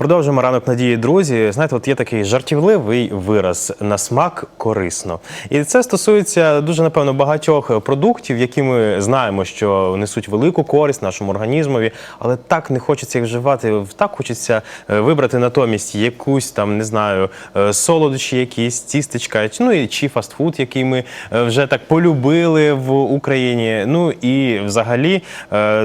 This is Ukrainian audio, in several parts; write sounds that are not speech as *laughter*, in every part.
Продовжуємо ранок надії, друзі. Знаєте, от є такий жартівливий вираз на смак корисно. І це стосується дуже напевно багатьох продуктів, які ми знаємо, що несуть велику користь нашому організмові, але так не хочеться їх вживати. Так хочеться е, вибрати натомість якусь там, не знаю, е, солодощі, якісь тістечка, ну і чи фастфуд, який ми е, вже так полюбили в Україні. Ну і взагалі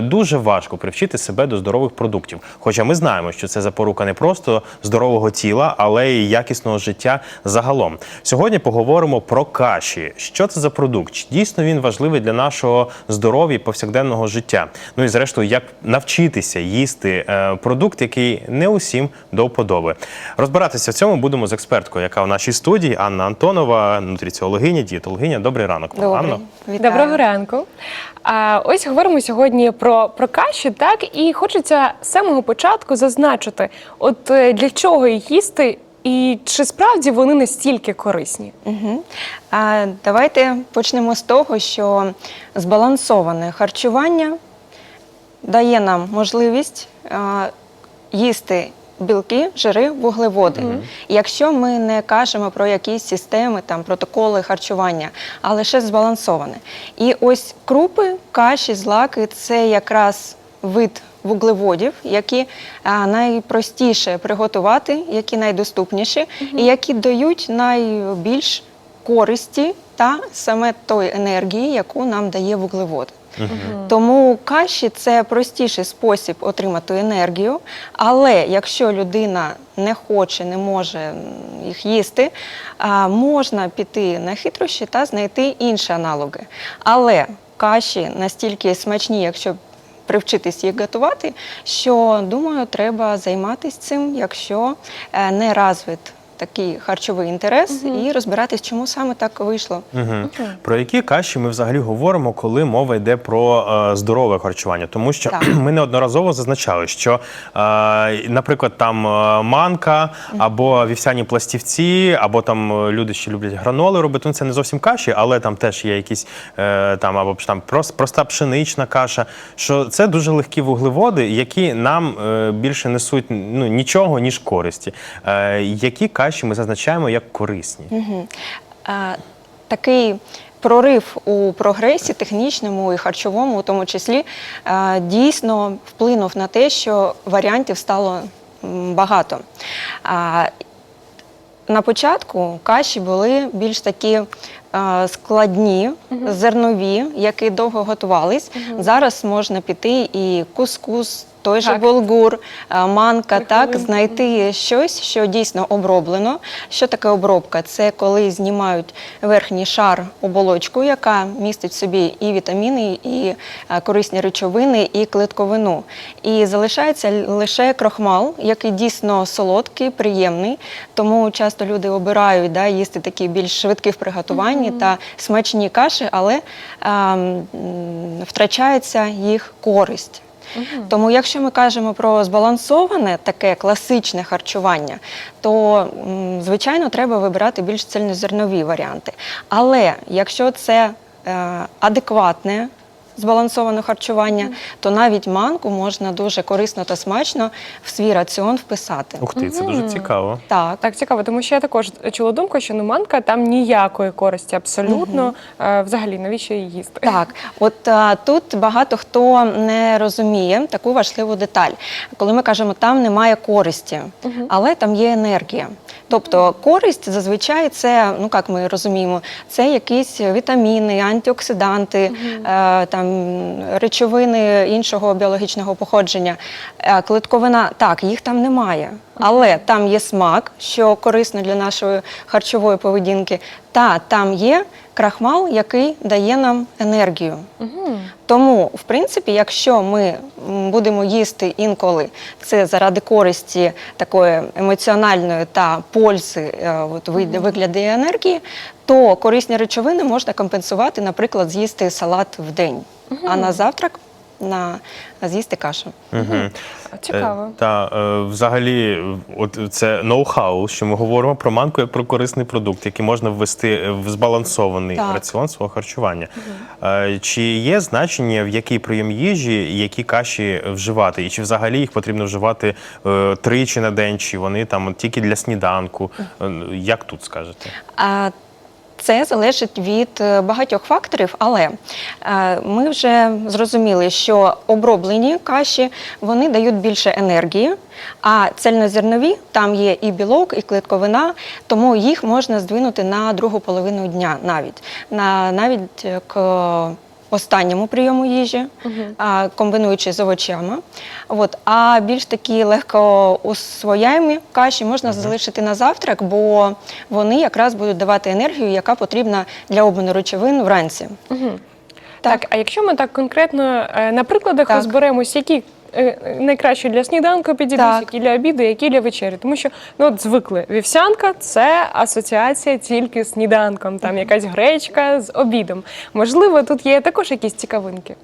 дуже важко привчити себе до здорових продуктів. Хоча ми знаємо, що це запорука не просто здорового тіла, але й якісного життя загалом. Сьогодні поговоримо про каші. Що це за продукт? Чи дійсно він важливий для нашого здоров'я і повсякденного життя? Ну і зрештою, як навчитися їсти е, продукт, який не усім до вподоби. Розбиратися в цьому будемо з експерткою, яка в нашій студії Анна Антонова, нутриціологиня, дієтологиня. Добрий ранок, пані Анно. Вітаю. Доброго ранку. А, ось говоримо сьогодні про, про каші, так і хочеться з самого початку зазначити, от е, для чого їх їсти, і чи справді вони настільки корисні? Угу. А, давайте почнемо з того, що збалансоване харчування дає нам можливість а, їсти білки, жири, вуглеводи. Якщо ми не кажемо про якісь системи, там протоколи харчування, а лише збалансоване. І ось крупи, каші, злаки це якраз вид вуглеводів, які а, найпростіше приготувати, які найдоступніші, і які дають найбільш користі та саме той енергії, яку нам дає вуглевод. Тому каші це простіший спосіб отримати енергію. Але якщо людина не хоче, не може їх їсти, можна піти на хитрощі та знайти інші аналоги. Але каші настільки смачні, якщо привчитись їх готувати, що думаю, треба займатися цим, якщо е, не розвит такий харчовий інтерес, і розбиратись, чому саме так вийшло. Мгм. Про які каші ми взагалі говоримо, коли мова йде про е, здорове харчування? Тому що Так. *clears throat* ми неодноразово зазначали, що, е, наприклад, там е, манка або вівсяні пластівці, або там е, люди ще люблять граноли робити. Ну це не зовсім каші, але там теж є якісь е, там або ж там прос- проста пшенична каша. Що це дуже легкі вуглеводи, які нам е, більше несуть ну нічого ніж користі. Е, які каші ми зазначаємо як корисні? Е, Такий прорив у прогресі технічному і харчовому, у тому числі, е, дійсно вплинув на те, що варіантів стало багато. А, На початку каші були більш такі е, складні, зернові, які довго готувались. Зараз можна піти і кускус, той же Так. булгур, е, манка, так, знайти щось, що дійсно оброблено. Що таке обробка? Це коли знімають верхній шар оболочку, яка містить в собі і вітаміни, і е, корисні речовини, і клетковину. І залишається лише крохмал, який дійсно солодкий, приємний. Тому часто люди обирають да, їсти такі більш швидкі в приготуванні та смачні каші, але е, м, втрачається їх користь. Тому, якщо ми кажемо про збалансоване таке класичне харчування, то звичайно треба вибирати більш цільнозернові варіанти. Але якщо це е, адекватне збалансоване харчування, то навіть манку можна дуже корисно та смачно в свій раціон вписати. Ух ти, це дуже цікаво. Так. Так, цікаво, тому що я також чула думку, що ну манка там ніякої користі абсолютно. Е, взагалі, навіщо її їсти? Так, от а, тут багато хто не розуміє таку важливу деталь. Коли ми кажемо, там немає користі, але там є енергія. Тобто користь зазвичай це, ну як ми розуміємо, це якісь вітаміни, антиоксиданти, е, там речовини іншого біологічного походження. Е, клетковина, так, їх там немає. Але там є смак, що корисно для нашої харчової поведінки, та там є крахмал, який дає нам енергію. Тому, в принципі, якщо ми будемо їсти інколи це заради користі такої емоціональної та пользи е, от, вид- енергії, то корисні речовини можна компенсувати, наприклад, з'їсти салат в день, а на завтрак на з'їсти кашу. Цікаво. Е, Та е, взагалі, от це ноу-хау, що ми говоримо про манку як про корисний продукт, який можна ввести в збалансований Так. раціон свого харчування. Е, Чи є значення, в який прийом їжі, які каші вживати, і чи взагалі їх потрібно вживати е, тричі на день, чи вони там от тільки для сніданку? Е, Як тут скажете? А це залежить від е, багатьох факторів, але е, ми вже зрозуміли, що оброблені каші вони дають більше енергії, а цельнозернові там є і білок, і клітковина, тому їх можна здвинути на другу половину дня навіть на навіть е, к останньому прийому їжі, а, комбінуючи з овочами. От. А більш такі легко усвояємі каші можна залишити на завтрак, бо вони якраз будуть давати енергію, яка потрібна для обміну речовин вранці. Так. а якщо ми так конкретно е, на прикладах Так. розберемось, які найкраще для сніданку підійдуть, Так. які для обіду, які для вечері. Тому що ну от звикли вівсянка це асоціація тільки з сніданком, там якась гречка з обідом. Можливо, тут є також якісь цікавинки.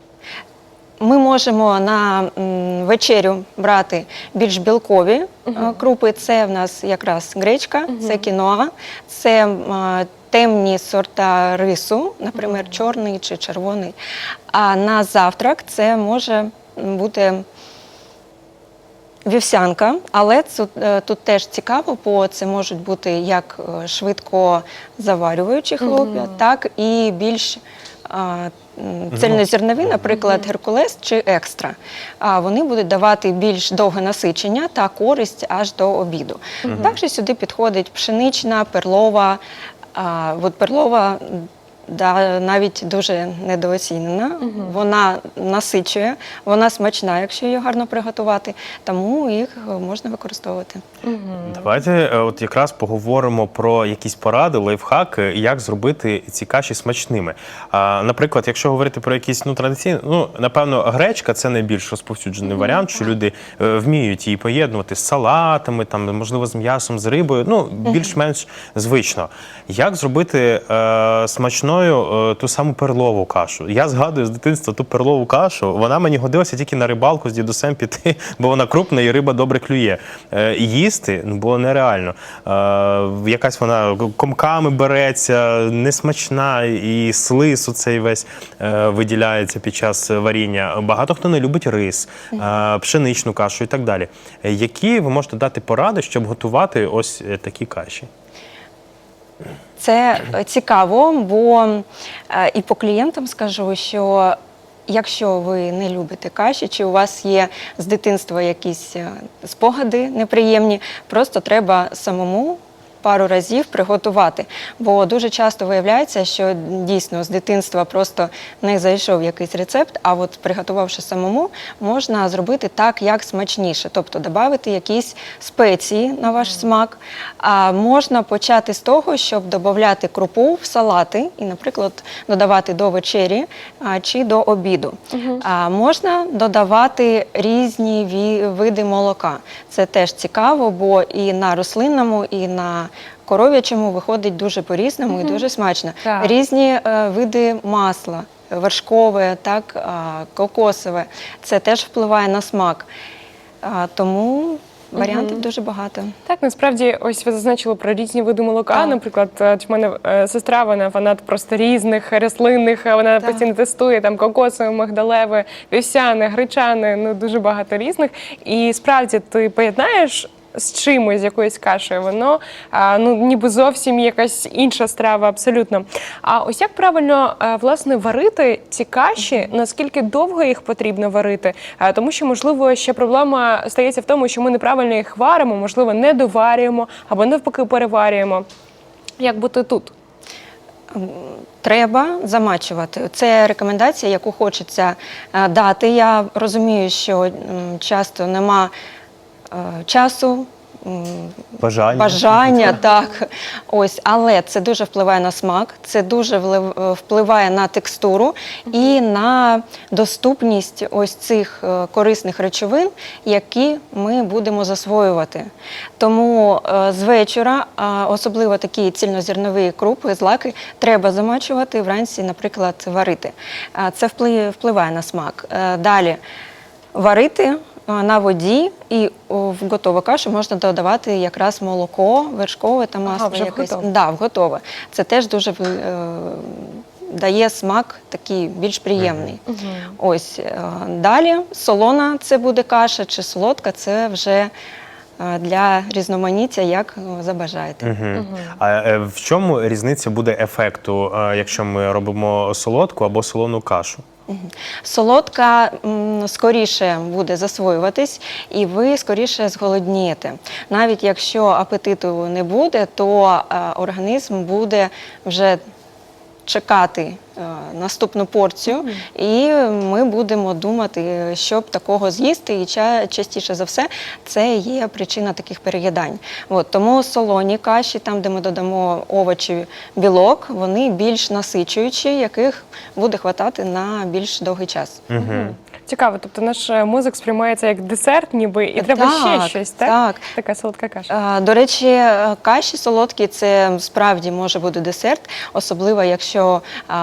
Ми можемо на м, вечерю брати більш білкові е, крупи. Це в нас якраз гречка, це кіноа, це м, е, темні сорта рису, наприклад, чорний чи червоний. А на завтрак це може бути вівсянка, але тут, е, тут теж цікаво, бо це можуть бути як е, швидко заварюючі хлоп'я, так і більш а, цельнозернові, наприклад, геркулес чи екстра. А вони будуть давати більш довге насичення та користь аж до обіду. Також сюди підходить пшенична, перлова. А, от перлова да, навіть дуже недооцінена. Вона насичує, вона смачна, якщо її гарно приготувати, тому їх е, можна використовувати. Давайте е, от якраз поговоримо про якісь поради, лайфхаки, як зробити ці каші смачними. А, наприклад, якщо говорити про якісь ну традиційні, ну напевно, гречка це найбільш розповсюджений варіант, що люди е, вміють її поєднувати з салатами, там можливо з м'ясом, з рибою. Ну більш-менш звично. Як зробити е, смачною е, ту саму перлову кашу? Я згадую з дитинства ту перлову кашу. Вона мені годилася тільки на рибалку з дідусем піти, *laughs* бо вона крупна і риба добре клює. Е, їсти ну, було нереально. Е, якась вона комками береться, несмачна, і слиз оцей весь виділяється під час варіння. Багато хто не любить рис, пшеничну кашу і так далі. Які ви можете дати поради, щоб готувати ось такі каші? Це е, цікаво, бо е, і по клієнтам скажу, що якщо ви не любите каші, чи у вас є з дитинства якісь е, спогади неприємні, просто треба самому. Пару разів приготувати, бо дуже часто виявляється, що дійсно з дитинства просто не зайшов якийсь рецепт, а от приготувавши самому, можна зробити так, як смачніше, тобто додати якісь спеції на ваш смак. А можна почати з того, щоб додати крупу в салати і, наприклад, додавати до вечері а, чи до обіду. А, можна додавати різні ві- види молока. Це теж цікаво, бо і на рослинному, і на коров'ячому виходить дуже по-різному і дуже смачно. Так. Різні е, види масла, вершкове, так, кокосове. Це теж впливає на смак. Тому варіантів дуже багато. Так, насправді, ось ви зазначили про різні види молока. Так. Наприклад, е, от в мене е, сестра, вона фанат просто різних рослинних. е, Вона Так. постійно тестує там кокосове, мигдалеве, вівсяне, гречане, ну дуже багато різних. І справді ти поєднаєш. З чимось, з якоюсь кашею, воно ну ніби зовсім якась інша страва, абсолютно. А ось як правильно е, власне варити ці каші, наскільки довго їх потрібно варити? Е, Тому що, можливо, ще проблема стається в тому, що ми неправильно їх варимо, можливо, не доварюємо або навпаки переварюємо. Як бути тут? Треба замачувати. Це рекомендація, яку хочеться е, дати. Я розумію, що часто нема часу. Бажання. Бажання, так. Ось, але це дуже впливає на смак, це дуже е, впливає на текстуру і на доступність ось цих е, корисних речовин, які ми будемо засвоювати. Тому е, з вечора, особливо такі цільнозернові крупи, злаки, треба замачувати вранці, наприклад, варити. Це впли- впливає на смак. Е, Далі варити е, на воді і в готову кашу можна додавати якраз молоко, вершкове та масло. вже в якесь. готове. Да, в готове. Це теж дуже е, дає смак такий більш приємний. Ось е, далі солона це буде каша чи солодка, це вже для різноманіття, як е, забажаєте. Мгм. А е, в чому різниця буде ефекту, якщо ми робимо солодку або солону кашу? Солодка скоріше буде засвоюватись, і ви скоріше зголоднієте. Навіть якщо апетиту не буде, то організм буде вже чекати е, наступну порцію, і ми будемо думати, щоб такого з'їсти. І ча- частіше за все це є причина таких переїдань. От, тому солоні каші, там, де ми додамо овочі, білок, вони більш насичуючі, яких буде хватати на більш довгий час. Мгм. Цікаво, тобто наш е, мозок сприймається як десерт, ніби і треба Так, ще щось, так? так. Така солодка каша. Е, До речі, е, каші солодкі це справді може бути десерт, особливо якщо,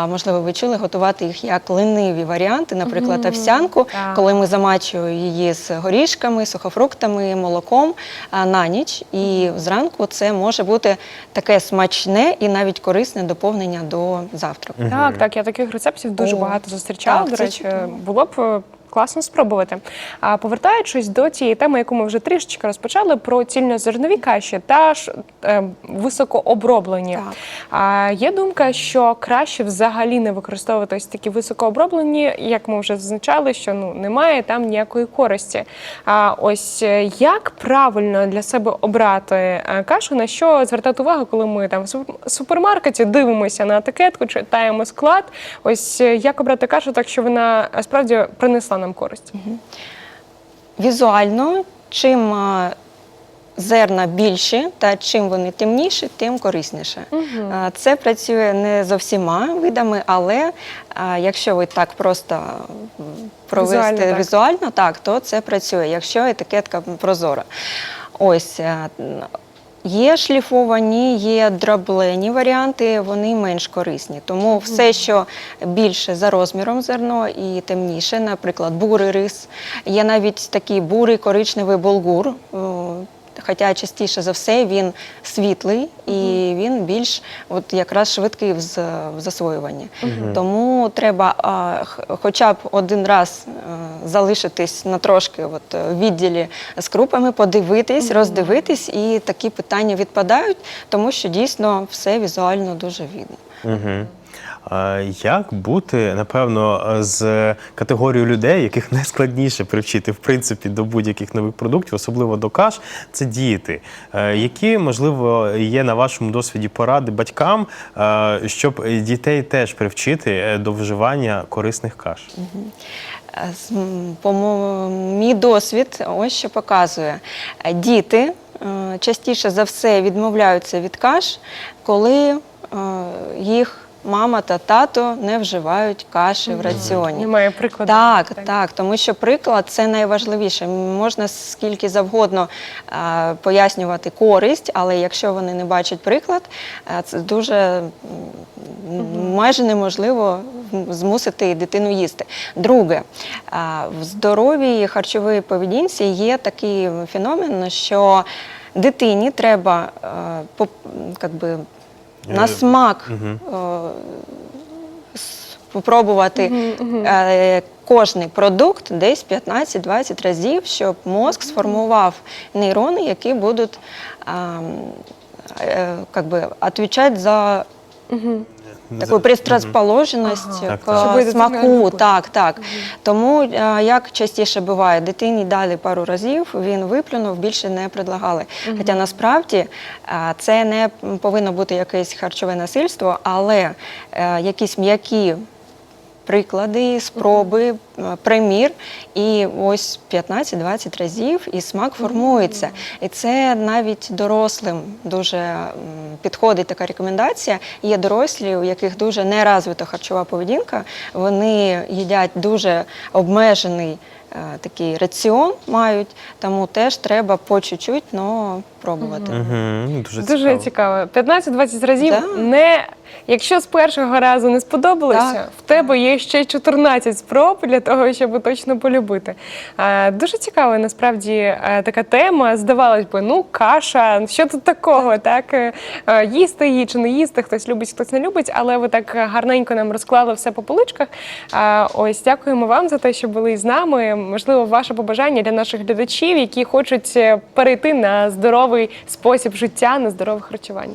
можливо, ви чули готувати їх як лениві варіанти, наприклад, овсянку, так. коли ми замачуємо її з горішками, сухофруктами, молоком на ніч. І зранку це може бути таке смачне і навіть корисне доповнення до завтраку. Так, так, я таких рецептів дуже О, багато зустрічала. так, До речі, чудово. було б класно спробувати. А повертаючись до тієї теми, яку ми вже трішечки розпочали, про цільнозернові каші та ж е, високооброблені. Так. А є думка, що краще взагалі не використовувати ось такі високооброблені, як ми вже зазначали, що ну немає там ніякої користі. А ось е, як правильно для себе обрати е, кашу, на що звертати увагу, коли ми там в супермаркеті дивимося на етикетку, читаємо склад. Ось е, як обрати кашу, так що вона справді принесла нам користь. Візуально, чим е, зерна більші та чим вони темніші, тим корисніше. Е, Це працює не з усіма видами, але е, якщо ви так просто провести Візуально, так. візуально, так, то це працює, якщо етикетка прозора. Ось. Е, Є шліфовані, є дроблені варіанти, вони менш корисні. Тому все, що більше за розміром зерно і темніше, наприклад, бурий рис, є навіть такий бурий коричневий булгур. Хоча частіше за все він світлий і він більш от якраз швидкий в, засвоюванні. Тому треба а, хоча б один раз е, залишитись на трошки от, е, в відділі з крупами, подивитись, роздивитись, і такі питання відпадають, тому що дійсно все візуально дуже видно. Угу. Як бути, напевно, з категорією людей, яких *laughs* найскладніше привчити в принципі до будь-яких нових продуктів, особливо до каш, це діти. Е, Які, можливо, є на вашому досвіді поради батькам, е, щоб дітей теж привчити е, до вживання корисних каш? По мій досвід ось що показує. Діти частіше за все відмовляються від каш, коли їх мама та тато не вживають каші в раціоні. Немає прикладу. Так, так, тому що приклад це найважливіше. Можна скільки завгодно е, пояснювати користь, але якщо вони не бачать приклад, е, це дуже майже неможливо змусити дитину їсти. Друге, е, в здоровій харчовій поведінці є такий феномен, що дитині треба е, поп- как би, на смак. е, спробувати е, кожний продукт десь 15-20 разів, щоб мозк сформував нейрони, які будуть ем, е, как би, відповідати за таку предрозположеність Так, к так. Щоб смаку. Так, так. Тому е, як частіше буває, дитині дали пару разів, він виплюнув, більше не предлагали. Хоча насправді е, це не повинно бути якесь харчове насильство, але е, якісь м'які приклади, спроби, е, примір. І ось 15-20 разів і смак формується. І це навіть дорослим дуже підходить така рекомендація. Є дорослі, у яких дуже неразвита харчова поведінка. Вони їдять дуже обмежений е, такий раціон мають, тому теж треба по чуть-чуть, но пробувати. Угу, дуже, Дуже цікаво. цікаво. 15-20 разів Да. не. Якщо з першого разу не сподобалося, Так. в тебе є ще 14 спроб для того, щоб точно полюбити. Дуже цікава насправді е, така тема. Здавалось би, ну каша, що тут такого? Так Е, е, їсти її чи не їсти, хтось любить, хтось не любить, але ви так гарненько нам розклали все по поличках. Ось дякуємо вам за те, що були з нами. Можливо, ваше побажання для наших глядачів, які хочуть перейти на здоровий спосіб життя, на здорове харчування.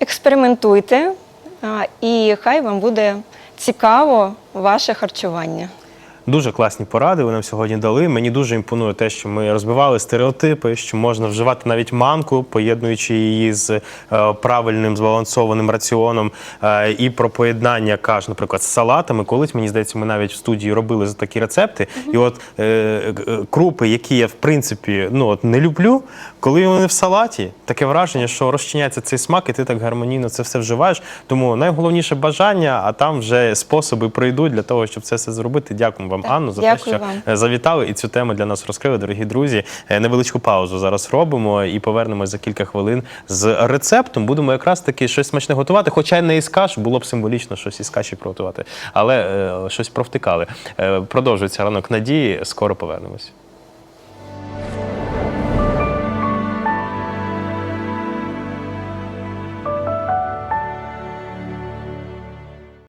Експериментуйте, і хай вам буде цікаво ваше харчування. Дуже класні поради ви нам сьогодні дали. Мені дуже імпонує те, що ми розбивали стереотипи, що можна вживати навіть манку, поєднуючи її з е, правильним збалансованим раціоном. Е, і про поєднання каш, наприклад, з салатами. Колись мені здається, ми навіть в студії робили за такі рецепти. І от е, крупи, які я в принципі ну от не люблю, коли вони в салаті, таке враження, що розчиняється цей смак, і ти так гармонійно це все вживаєш. Тому найголовніше бажання, а там вже способи прийдуть для того, щоб це все зробити. Дякуємо вам, Так, Анну, за те, що вам. е, завітали і цю тему для нас розкрили, дорогі друзі. Е, Невеличку паузу зараз робимо і повернемось за кілька хвилин з рецептом. Будемо якраз таки щось смачне готувати. Хоча й не із каш, було б символічно щось із каші приготувати, але е, щось провтикали. Е, продовжується ранок надії. Скоро повернемось.